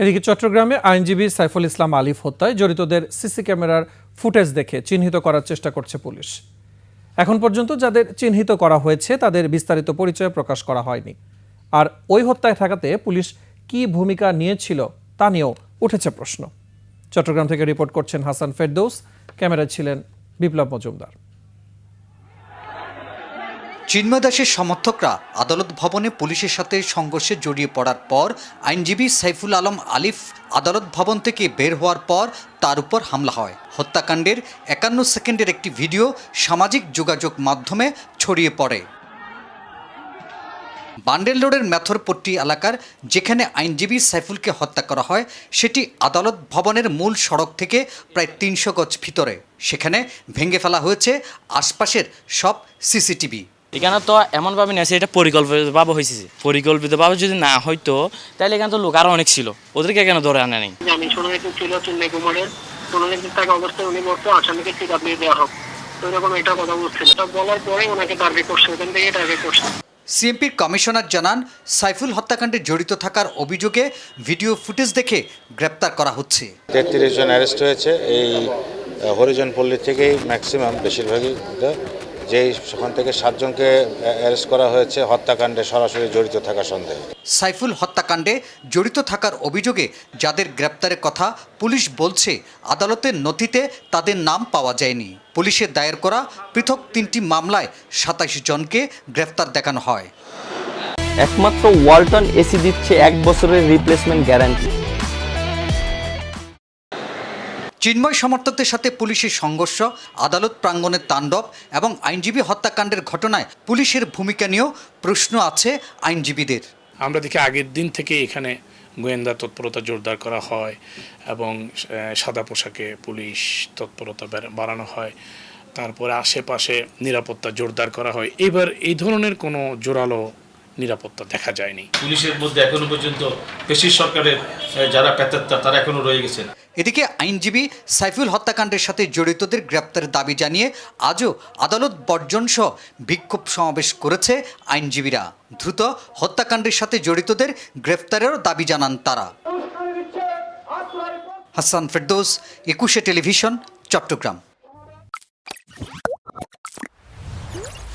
এদিকে চট্টগ্রামে আইনজীবী সাইফুল ইসলাম আলিফ হত্যায় জড়িতদের সিসি ক্যামেরার ফুটেজ দেখে চিহ্নিত করার চেষ্টা করছে পুলিশ। এখন পর্যন্ত যাদের চিহ্নিত করা হয়েছে, তাদের বিস্তারিত পরিচয় প্রকাশ করা হয়নি। আর ওই হত্যায় ঠেকাতে পুলিশ কী ভূমিকা নিয়েছিল তা নিয়েও উঠেছে প্রশ্ন। চট্টগ্রাম থেকে রিপোর্ট করছেন হাসান ফেরদৌস। ক্যামেরায় ছিলেন বিপ্লব মজুমদার। চিন্ময় দাসের সমর্থকরা আদালত ভবনে পুলিশের সাথে সংঘর্ষে জড়িয়ে পড়ার পর আইনজীবী সাইফুল আলম আলিফ আদালত ভবন থেকে বের হওয়ার পর তার উপর হামলা হয়। হত্যাকাণ্ডের একান্ন সেকেন্ডের একটি ভিডিও সামাজিক যোগাযোগ মাধ্যমে ছড়িয়ে পড়ে। বান্ডেল রোডের মেথরপট্টি এলাকার যেখানে আইনজীবী সাইফুলকে হত্যা করা হয়, সেটি আদালত ভবনের মূল সড়ক থেকে প্রায় তিনশো গজ ভিতরে। সেখানে ভেঙে ফেলা হয়েছে আশপাশের সব সিসিটিভি। এখানে তো এমনভাবে নেছে এটা পরিকল্পিতভাবে হয়েছে পরিকল্পিতভাবে যদি না হয়তো তাহলে এখানে তো লোক আরও অনেক ছিল। ওদেরকে কেন ধরে আনে নেই। জানি শোনা যেতে ছিল চেন্নাই কুমারের। যেতে থাকা অবস্থায় উনি বলতো আসামিকে দেওয়া হোক। তো এরকম একটা কথা বলছিল। এটা বলার পরে ওনাকে টার্গেট করছে ওখান থেকে টার্গেট করছে। সিএমপির কমিশনার জানান সাইফুল হত্যাকাণ্ডে জড়িত থাকার অভিযোগে ভিডিও ফুটেজ দেখে গ্রেপ্তার করা হচ্ছে। তেত্রিশ জন অ্যারেস্ট হয়েছে এই হরিজন পল্লী থেকেই ম্যাক্সিমাম বেশিরভাগই যেই সেখান থেকে সাতজনকে অ্যারেস্ট করা হয়েছে হত্যাকাণ্ডে সরাসরি জড়িত থাকার সন্দেহে। সাইফুল হত্যাকাণ্ডে জড়িত থাকার অভিযোগে যাদের গ্রেপ্তারের কথা পুলিশ বলছে আদালতের নথিতে তাদের নাম পাওয়া যায়নি। পুলিশের দায়ের করা পৃথক তিনটি মামলায় সাতাশ জনকে গ্রেপ্তার দেখানো হয়। একমাত্র ওয়ালটন এসি দিচ্ছে এক বছরের রিপ্লেসমেন্ট গ্যারান্টি চিন্ময় সমর্থকদের সাথে পুলিশের সংঘর্ষ আদালত প্রাঙ্গণের তাণ্ডব এবং আইনজীবী হত্যাকাণ্ডের ঘটনায় পুলিশের ভূমিকা নিয়েও প্রশ্ন আছে আইনজীবীদের। আমরা দেখি আগের দিন থেকে এখানে গোয়েন্দা তৎপরতা জোরদার করা হয় এবং সাদা পোশাকে পুলিশ তৎপরতা বাড়ানো হয়। তারপরে আশেপাশে নিরাপত্তা জোরদার করা হয়। এবার এই ধরনের কোনো জোরালো নিরাপত্তা দেখা যায়নি। পুলিশের মধ্যে এখনও পর্যন্ত পেশির সরকারের যারা পেতাত্তা তারা এখনও রয়ে গেছেন। এদিকে আইনজীবী সাইফুল হত্যাকাণ্ডের সাথে জড়িতদের গ্রেপ্তারের দাবি জানিয়ে আজও আদালত বর্জন সহ বিক্ষোভ সমাবেশ করেছে আইনজীবীরা। দ্রুত হত্যাকাণ্ডের সাথে জড়িতদের গ্রেপ্তারেরও দাবি জানান তারা। হাসান ফেরদোস একুশে টেলিভিশন চট্টগ্রাম।